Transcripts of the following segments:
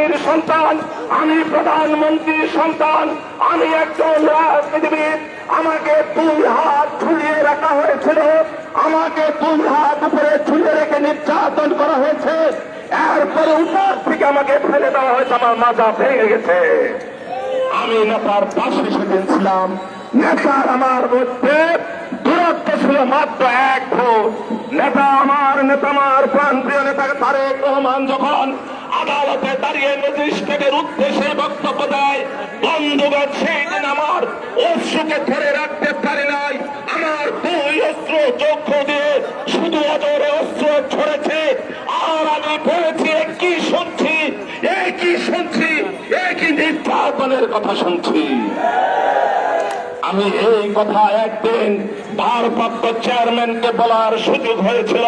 রাষ্ট্রপতির সন্তান, আমি প্রধানমন্ত্রীর সন্তান, আমি একজন রাজনীতিবিদ আমাকে দুই হাত ঝুলিয়ে রাখা হয়েছিল। আমাকে দুই হাত উপরে ঝুলিয়ে রেখে নির্যাতন করা হয়েছে। এরপরে উপর থেকে আমাকে ফেলে দেওয়া হয়েছে, আমার মাজা ভেঙে গেছে। আমি নেতার পাশে সেদিন ছিলাম। নেতার আমার মধ্যে দূরত্ব ছিল মাত্র এক ভোট নেতা আমার নেতা আমার প্রান্তীয় নেতা তারেক রহমান যখন আদালতে দাঁড়িয়ে ম্যাজিস্ট্রেটের উদ্দেশ্যে বক্তব্য দেয়। বন্ধুগণ, সেই আমার অশ্রুকে ধরে রাখতে পারি নাই। আমার দুই অস্ত্র চক্ষু দিয়ে শুধু অজরে অস্ত্র ছড়েছে। আর আমি এ কি শুনছি? এ কি শুনছি? এ কি নির্যাতনের কথা শুনছি? আমি এই কথা একদিন ভারপ্রাপ্ত চেয়ারম্যানকে বলার সুযোগ হয়েছিল।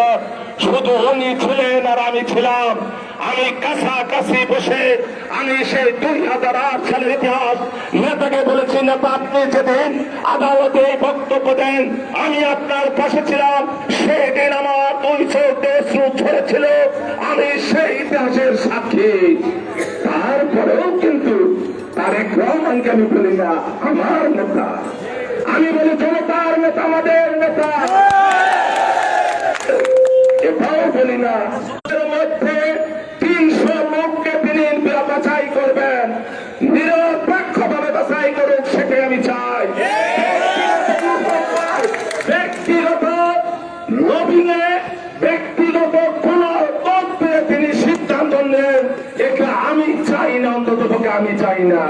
শুধু উনি ছিলেন আর আমি ছিলাম। আমি কাছাকাছি বসে আমি সেই দুই হাজার আট সালের ইতিহাস নেতাকে বলেছি, নেতা, আপনি যেদিন আদালতে বক্তব্য দেন, আমি আপনার পাশে ছিলাম, সেদিন আমার দুই চোখ আমি সেই ইতিহাসের সাক্ষী। তারপরেও কিন্তু তারেক রহমানকে আমি বলি না, আমার নেতা। আমি বলি, জনতার নেতা, আমাদের নেতা। আমি চাই না।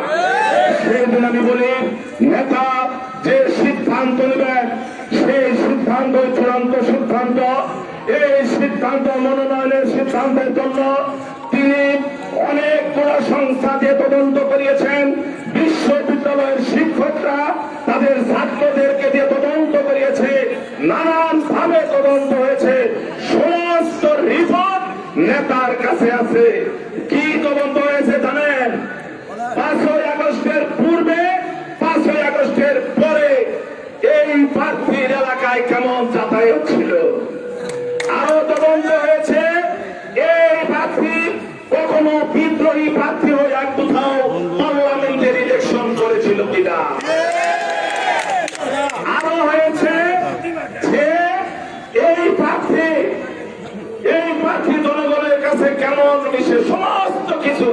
সেদিন আমি বলি, নেতা যে সিদ্ধান্ত নেবেন সেই সিদ্ধান্ত, চূড়ান্ত সিদ্ধান্ত, এই সিদ্ধান্ত মনোনয়নের সিদ্ধান্তের জন্য তিনি অনেকগুলো সংস্থা দিয়ে তদন্ত করিয়েছেন। বিশ্ববিদ্যালয়ের শিক্ষকরা তাদের ছাত্রদেরকে দিয়ে তদন্ত করিয়েছে। নানান ভাবে তদন্ত হয়েছে। সমস্ত রিপোর্ট নেতার কাছে আছে কি তদন্ত হয়েছে জানেন পাঁচই আগস্টের পূর্বে পাঁচই আগস্টের পরে এই প্রার্থীর কেমন যাতায়াত ছিল? আরও তদন্ত হয়েছে। এই প্রার্থী কখনো বিদ্রোহী প্রার্থী হয়ে এক কোথাও পার্লামেন্টের ইলেকশন করেছিল কিনা? আরও হয়েছে যে এই প্রার্থী এই প্রার্থী জনগণের কাছে কেমন মিশে সমস্ত কিছু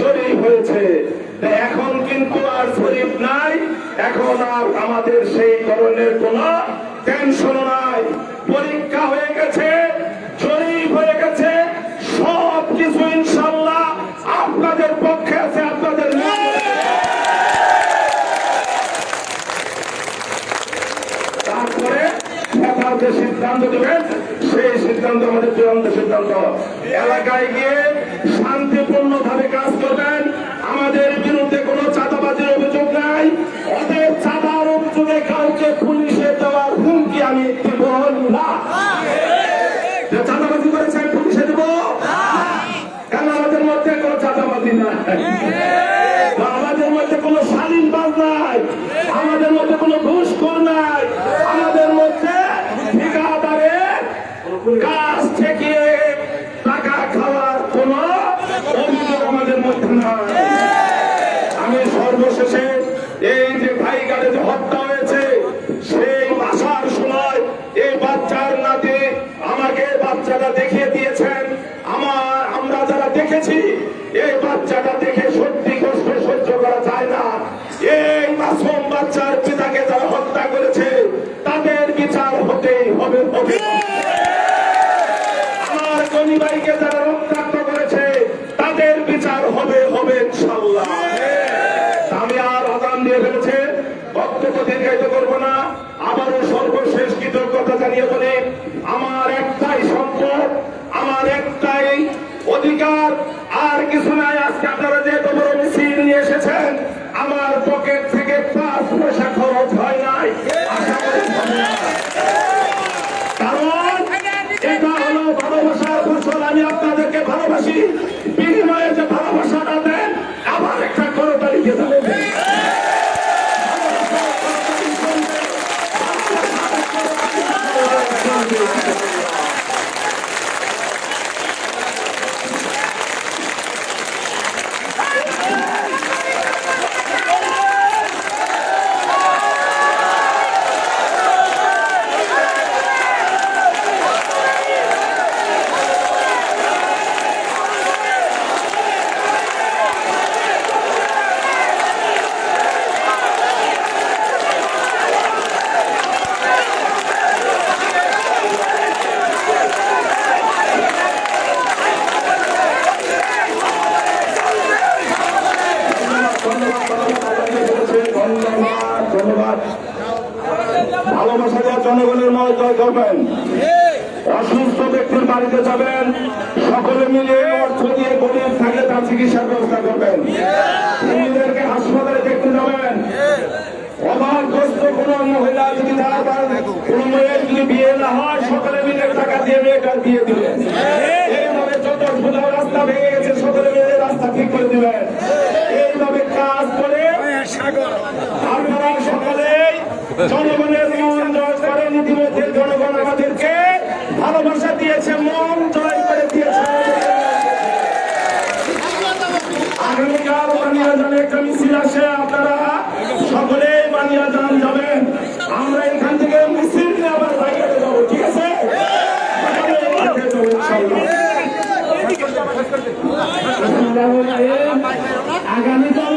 জরিপ হয়েছে। এখন কিন্তু আর জরিপ নাই। এখন আর আমাদের সেই ধরনের কোন টেনশন নাই। পরীক্ষা হয়ে গেছে, জরিপ হয়ে গেছে সব কিছু ইনশাল্লাহ আপনাদের পক্ষে আছে, আপনাদের যে সিদ্ধান্ত দেবেন, সেই সিদ্ধান্ত আমাদের চূড়ান্ত সিদ্ধান্ত। এলাকায় গিয়ে শান্তিপূর্ণ ভাবে কাজ করবেন, আমাদের বিরুদ্ধে কোনো আমাদের মধ্যে কোনো শালীনবাজ নাই। আমাদের মধ্যে কোনো ঘুষখোর নাই আমাদের মধ্যে ঠিকাদারের কাজ থেকে টাকা খাওয়ার কোন অভিযোগ আমাদের মধ্যে নাই আমি সর্বশেষে এই যে ভাইগাড়ে যে হত্যা হয়েছে সেই আসার সময় এই বাচ্চার নাতি আমাকে বাচ্চাটা দেখিয়ে দিয়েছেন আমার আমরা যারা দেখেছি এই বাচ্চাটা দেখে সত্যি কষ্ট সহ্য করা যায় না এই মাসুম বাচ্চার পিতাকে যারা হত্যা করেছে তাদের বিচার হতেই হবে হবে আমার গনিবাইকে যারা রক্তাক্ত করেছে তাদের বিচার হবে হবে ইনশাল্লাহ আমি আর আদান দিয়ে ফেলেছে বক্তব্য দীর্ঘায়িত করব না আবারও সর্বশেষ কৃতজ্ঞতা জানিয়ে বলি আমার একটাই সম্পদ আমার একটাই অধিকার আর কিছু নাই আজকে আপনারা যে এত বড় মিছিল নিয়ে এসেছেন আমার পকেট থেকে পাঁচ পয়সা খরচ হয় নাই আশা করি হবে না। কারণ এটা হলো ভালোবাসার ফসল আমি আপনাদেরকে ভালোবাসি বিনিময়ে যে ভালোবাসাটা দেন আবার একটা করতালি দিয়ে দেবেন আদায় করবেন। অসুস্থ ব্যক্তির বাড়িতে যাবেন। সকলে মিলে অর্থ দিয়ে গরিব থাকলে তার চিকিৎসার ব্যবস্থা করবেন। হিন্দুদেরকে হাসপাতালে দেখতে যাবেন। অভাবগ্রস্ত কোন মহিলা যদি তার কোন মেয়ের যদি বিয়ে না হয় সকলে মিলে টাকা দিয়ে মেয়েটার বিয়ে দিবেন এইভাবে যত কোথাও রাস্তা ভেঙে গেছে সকলে মিলে রাস্তা ঠিক করে দিবেন। এইভাবে কাজ করে আপনারা সকলেই জনগণের মন জয় করেন ইতিমধ্যে জনগণ আমাদেরকে ভালোবাসা দিয়েছে মন জয় করে দিয়েছে আগামীকাল বানিয়াজানে একটা মিছিল আসে, আপনারা সকলেই বানিয়াজান যাবেন আমরা এখান থেকে মিছিল আবার বাইরে যাব ঠিক আছে। আগামীকাল